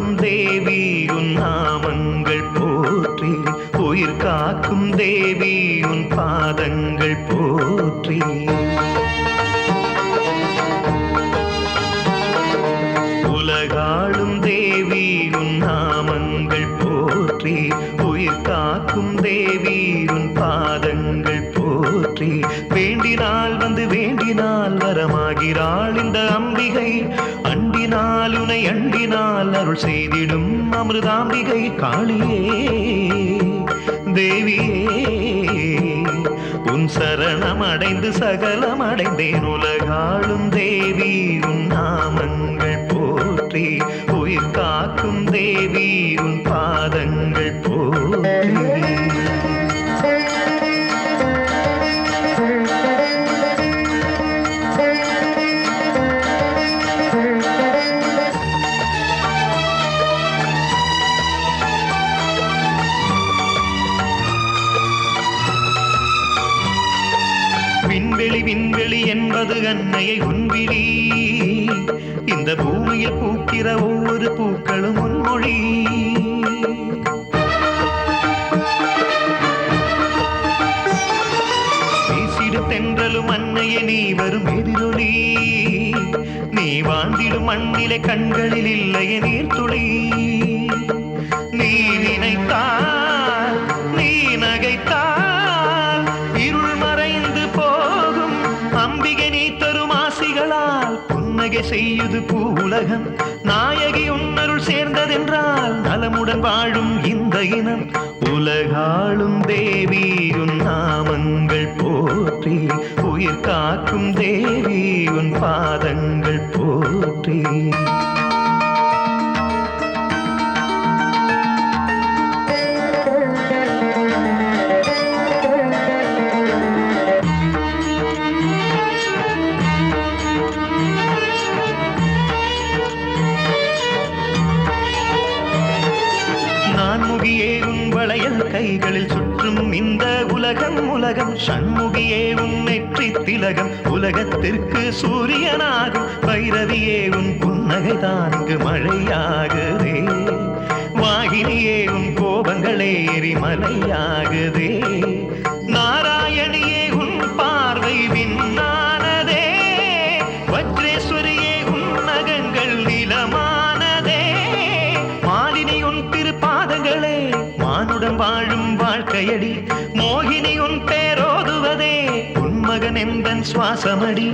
காக்கும் தேவி உன் நாமங்கள் போற்றி உயிர் காக்கும் தேவி உன் பாதங்கள் போற்றி. உலகாளும் தேவி உன் நாமங்கள் போற்றி உயிர் காக்கும் தேவி உன் பாதங்கள் போற்றி. வேண்டினார் வந்து இந்த அம்பிகை. அண்டினால் உனை அண்டினால் அருள் செய்திடும் அமிர்தாம்பிகை. காளியே தேவியே உன் சரணம் அடைந்து சகலம் அடைந்தேன். உலகாளும் தேவி உன் நாமங்கள் போற்றி. உயிர் காக்கும் தேவி உன் பாதங்கள் போற்றி. விண்வெளி விண்வெளி என்பது அன்னையை உன்விழி. இந்த பூமியில் பூக்கிற ஒவ்வொரு பூக்களும் உன்மொழி. பேசிடு தென்றலும் அன்னையே நீ வரும் எதிரொலி நீ. வாழ்ந்திடும் மண்ணிலே கண்களில் இல்லையே நீர்த்துளி புன்னகை செய்யுது உலகம் நாயகி உன்னருள் சேர்ந்ததென்றால் நலமுடன் வாழும் இந்த இனம். உலகாளும் தேவி உன் நாமங்கள் போற்றி உயிர் காக்கும் தேவி உன் பாதங்கள் போற்றி. முகியே வளையல் கைகளில் சுற்றும் இந்த உலகம் உலகம். சண்முகியே உன் நெற்றி திலகம். உலகத்திற்கு சூரியனாகும். பைரவியே உன் புன்னகை தான்கு மழையாகுதே. வாகினியே உன் கோபங்களே எரிமலையாகுதே. நாராயணியே உன் பார்வை விண்ணானதே வாழும் மோகினி உன் பேரோதுவதே உன் மகன் எந்தன் சுவாசமடி.